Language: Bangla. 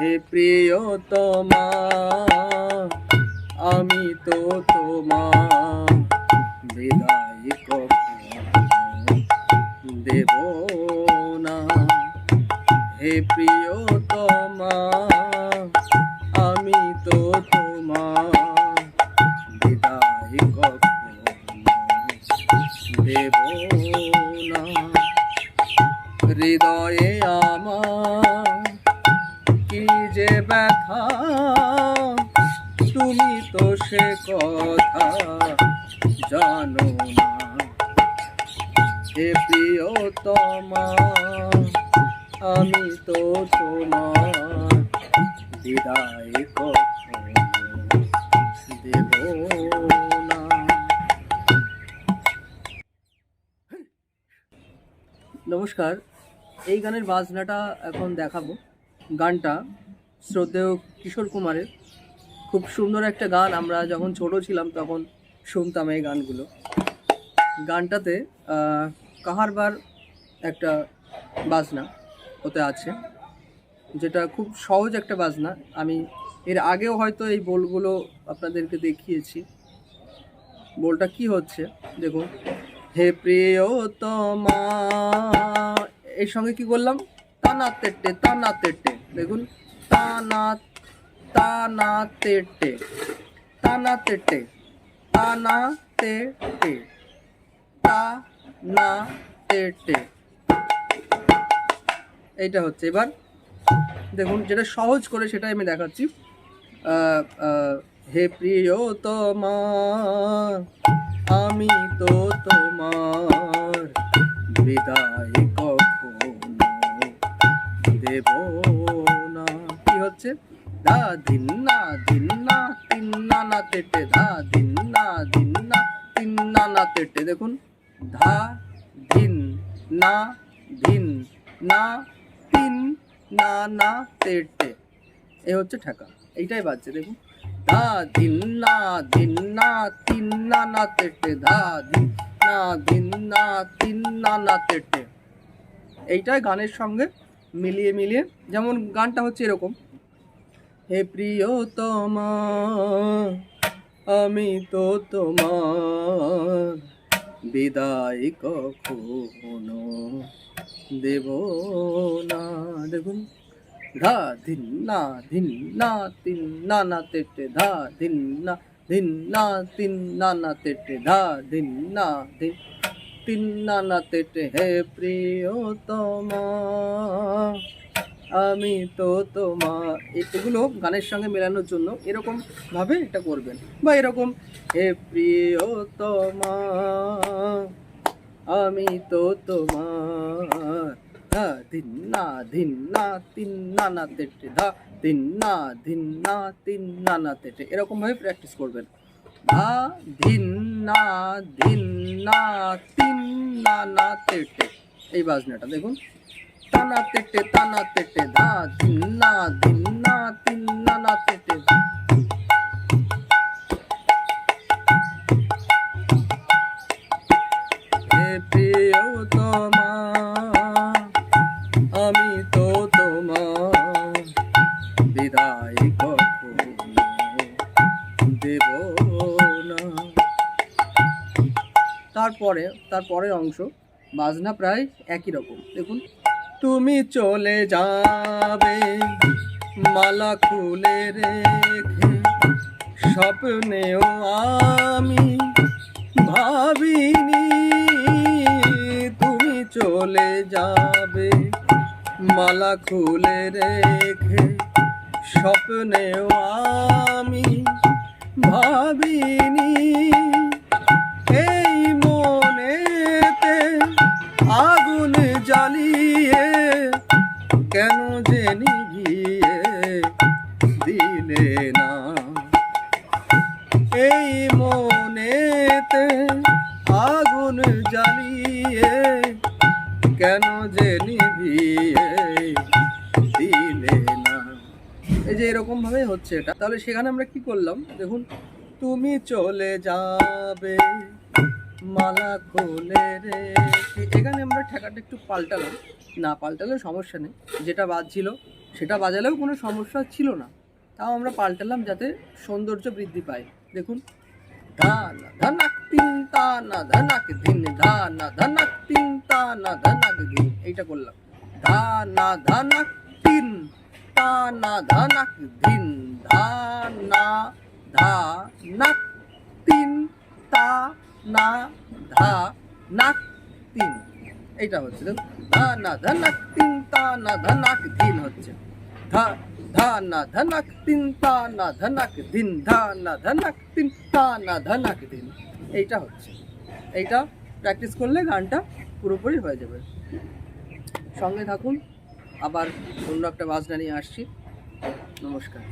হে প্রিয়তমা, আমি তো তোমার বিদায় দেব না। হে প্রিয়তমা, আমি তো তোমার বিদায় দেব না। হৃদয়ে আমার ব্যথা। তুমি তো সে কথা জানো না। হে প্রিয়তমা, আমি তো তোমার বিদায় কখনো দেব না। নমস্কার, এই গানের বাজনাটা এখন দেখাবো। গানটা শ্রদ্ধেয় কিশোর কুমারের। খুব সুন্দর একটা গান আমরা যখন ছোট ছিলাম তখন শুনতাম এই গানগুলো। গানটাতে কাহারবার একটা বাজনা ওতে আছে, যেটা খুব সহজ একটা বাজনা। আমি এর আগেও হয়তো এই বোলগুলো আপনাদেরকে দেখিয়েছি। বোলটা কি হচ্ছে, দেখুন। হে প্রিয়তমা, এর সঙ্গে কি করলাম তানা তেটে তানা তেটে, দেখুন। তানা তানা তেটে তানা তেটে তানা তেটে তা না তেটে এইটা হচ্ছে এবার, দেখুন যেটা সহজ করে সেটা আমি দেখাচ্ছি। হে প্রিয়তমা আমি তো তোমার বিদায় কখনো দেব হচ্ছে ধা দিন না দিন না তিন না না তেটে ধা দিন না দিন না তিন না না তেটে দেখুন ধা দিন না দিন না তিন না না তেটে এ হচ্ছে ঠেকা এইটাই বাজছে দেখুন ধা দিন না দিন না তিন না না তেটে ধা দিন না দিন না তিন না না তেটে এইটাই গানের সঙ্গে মিলিয়ে মিলিয়ে যেমন গানটা হচ্ছে এরকম হে প্রিয়তমা, আমি তো তোমার বিদায় কখনো দেব না। দেখুন, ধা ধিন না ধিন না, তিন না না, তেটে, ধা ধিন না ধিন না, তিন না না, তেটে, ধা ধিন না, ধিন, তিন না না, তেটে, হে প্রিয়তমা। আমি তো তোমার এগুলো গানের সঙ্গে মেলানোর জন্য এরকম ভাবে এটা করবেন। বা এরকম, হে প্রিয়তমা, আমি তো তোমার ধা ধিন না ধিন না তিন না না তেটে, ধা ধিন না ধিন না তিন না না তেটে। এরকম ভাবে প্র্যাকটিস করবেন। ধা ধিন না ধিন না তিন না না তেটে। এই বাজনাটা দেখুন। তানা তেটে তানা তেটে ধা ধিন না ধিন না তেটে হে প্রিয়তমা আমি তো তোমার বিদায় কখনো দেব না। তারপরে, তারপরের অংশ, বাজনা প্রায় একই রকম। দেখুন। তুমি চলে যাবে, মালা খুলে রেখে স্বপ্নেও আমি ভাবিনি তুমি চলে যাবে, মালা খুলে রেখে স্বপ্নেও আমি ভাবিনি দিলে না। এই মনেতে আগুন জ্বালিয়ে কেন যে নিভিয়ে দিলে না। এই যে এরকম ভাবে হচ্ছে এটা। তাহলে সেখানে আমরা কি করলাম? দেখুন, তুমি চলে যাবে মালা খোলে রে। এখানে আমরা ঠেকাটা একটু পাল্টালাম। না, পাল্টালেও সমস্যা নেই। যেটা বাজছিল, সেটা বাজালেও কোনো সমস্যা ছিল না। তাও আমরা পাল্টালাম যাতে সৌন্দর্য বৃদ্ধি পায়। দেখুন। না না এইটা করলাম তিন তা না না ধা নাক তিন তা না ধা নাক তিন এইটা হচ্ছে, দেখুন। ধা না না ধিন হচ্ছে। ধা না ধনাক তিন তানা ধনাক দিন ধা না ধনাক তিন তানা ধনাক দিন এইটা হচ্ছে। এইটা প্র্যাকটিস করলে গানটা পুরোপুরি হয়ে যাবে। সঙ্গে থাকুন। আবার অন্য একটা বাজনা নিয়ে আসছি। নমস্কার।